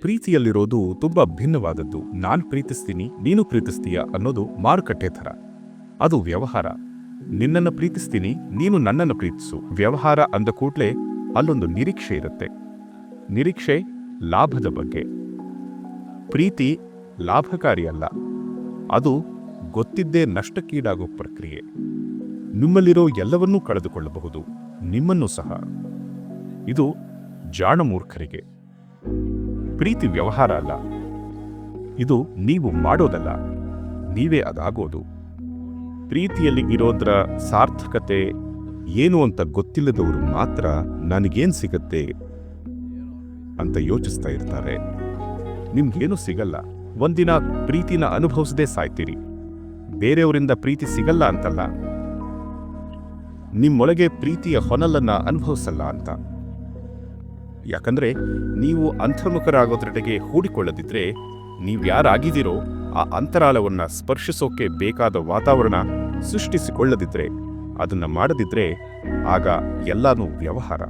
ಪ್ರೀತಿಯಲ್ಲಿರೋದು ತುಂಬಾ ಭಿನ್ನವಾದದ್ದು. ನಾನು ಪ್ರೀತಿಸ್ತೀನಿ, ನೀನು ಪ್ರೀತಿಸ್ತೀಯ ಅನ್ನೋದು ಮಾರುಕಟ್ಟೆ ಥರ. ಅದು ವ್ಯವಹಾರ. ನಿನ್ನನ್ನು ಪ್ರೀತಿಸ್ತೀನಿ, ನೀನು ನನ್ನನ್ನು ಪ್ರೀತಿಸು. ವ್ಯವಹಾರ ಅಂದ ಕೂಡಲೇ ಅಲ್ಲೊಂದು ನಿರೀಕ್ಷೆ ಇರುತ್ತೆ. ನಿರೀಕ್ಷೆ ಲಾಭದ ಬಗ್ಗೆ. ಪ್ರೀತಿ ಲಾಭಕಾರಿ ಅಲ್ಲ ಅದು ಗೊತ್ತಿದ್ದೇ ನಷ್ಟಕ್ಕೀಡಾಗೋ ಪ್ರಕ್ರಿಯೆ. ನಿಮ್ಮಲ್ಲಿರೋ ಎಲ್ಲವನ್ನೂ ಕಳೆದುಕೊಳ್ಳಬಹುದು. ನಿಮ್ಮನ್ನು ಸಹ. ಇದು ಜಾಣಮೂರ್ಖರಿಗೆ ಪ್ರೀತಿ ವ್ಯವಹಾರ ಅಲ್ಲ. ಇದು ನೀವು ಮಾಡೋದಲ್ಲ. ನೀವೇ ಅದಾಗೋದು. ಪ್ರೀತಿಯಲ್ಲಿ ಇರೋದ್ರ ಸಾರ್ಥಕತೆ ಏನು ಅಂತ ಗೊತ್ತಿಲ್ಲದವರು ಮಾತ್ರ ನನಗೇನು ಸಿಗತ್ತೆ ಅಂತ ಯೋಚಿಸ್ತಾ ಇರ್ತಾರೆ. ನಿಮ್ಗೇನು ಸಿಗಲ್ಲ. ಒಂದಿನ ಪ್ರೀತಿನ ಅನುಭವಿಸದೆ ಸಾಯ್ತೀರಿ. ಬೇರೆಯವರಿಂದ ಪ್ರೀತಿ ಸಿಗಲ್ಲ ಅಂತಲ್ಲ. ನಿಮ್ಮೊಳಗೆ ಪ್ರೀತಿಯ ಹೊನಲನ್ನ ಅನುಭವಿಸಲ್ಲ ಅಂತ. ಯಾಕಂದ್ರೆ ನೀವು ಅಂತರ್ಮುಖರಾಗೋದ್ರೆಡೆಗೆ ಹೂಡಿಕೊಳ್ಳದಿದ್ರೆ ನೀವ್ಯಾರಾಗಿದ್ದೀರೋ ಆ ಅಂತರಾಲವನ್ನ ಸ್ಪರ್ಶಿಸೋಕೆ ಬೇಕಾದ ವಾತಾವರಣ ಸೃಷ್ಟಿಸಿಕೊಳ್ಳದಿದ್ರೆ, ಅದನ್ನ ಮಾಡದಿದ್ರೆ ಆಗ ಎಲ್ಲಾನು ವ್ಯವಹಾರ.